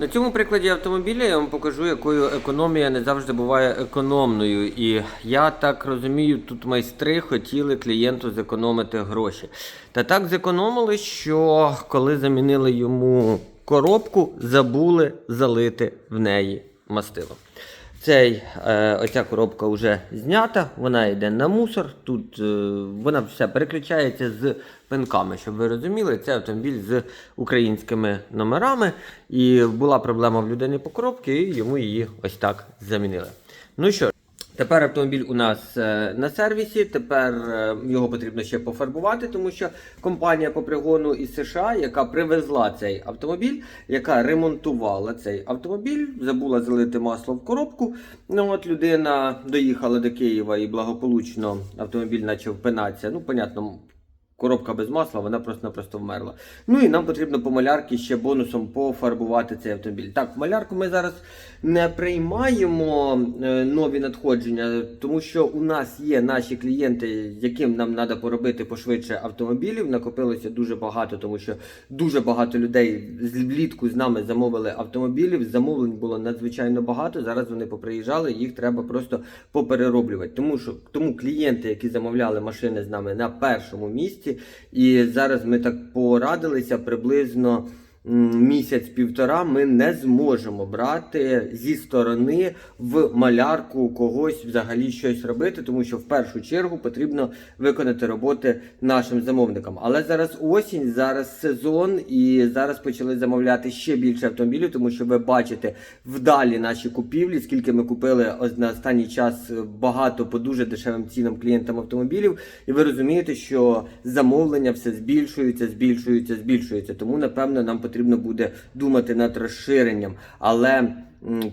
На цьому прикладі автомобіля я вам покажу, якою економія не завжди буває економною. І я так розумію, тут майстри хотіли клієнту зекономити гроші. Та так зекономили, що коли замінили йому коробку, забули залити в неї мастило. Цей, е, оця коробка вже знята, вона йде на мусор. Тут е, вона все переключається з пинками, щоб ви розуміли, це автомобіль з українськими номерами. І була проблема в людини по коробці, і йому її ось так замінили. Ну що Тепер автомобіль у нас е, на сервісі. Тепер е, його потрібно ще пофарбувати, тому що компанія по пригону із США, яка привезла цей автомобіль, яка ремонтувала цей автомобіль, забула залити масло в коробку. Ну от людина доїхала до Києва і благополучно автомобіль почав пинатися. Ну, понятно. Коробка без масла, вона просто-напросто вмерла. Ну і нам потрібно по малярки ще бонусом пофарбувати цей автомобіль. Так, малярку ми зараз не приймаємо е, нові надходження, тому що у нас є наші клієнти, яким нам треба поробити пошвидше автомобілів. Накопилося дуже багато, тому що дуже багато людей влітку з нами замовили автомобілів. Замовлень було надзвичайно багато. Зараз вони поприїжджали, їх треба просто поперероблювати. Тому що тому клієнти, які замовляли машини з нами на першому місці, і зараз ми так порадилися приблизно. Місяць-півтора ми не зможемо брати зі сторони в малярку когось взагалі щось робити, тому що в першу чергу потрібно виконати роботи нашим замовникам. Але зараз осінь, зараз сезон, і зараз почали замовляти ще більше автомобілів, тому що ви бачите вдалі наші купівлі, скільки ми купили на останній час багато по дуже дешевим цінам клієнтам автомобілів. І ви розумієте, що замовлення все збільшуються, збільшуються, збільшуються. Тому напевно нам потрібно буде думати над розширенням. Але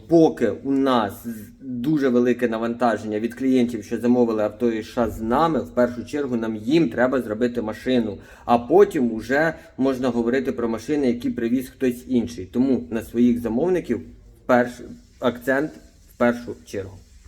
поки у нас дуже велике навантаження від клієнтів, що замовили авто і США з нами, в першу чергу нам їм треба зробити машину. А потім вже можна говорити про машини, які привіз хтось інший. Тому на своїх замовників перш акцент в першу чергу.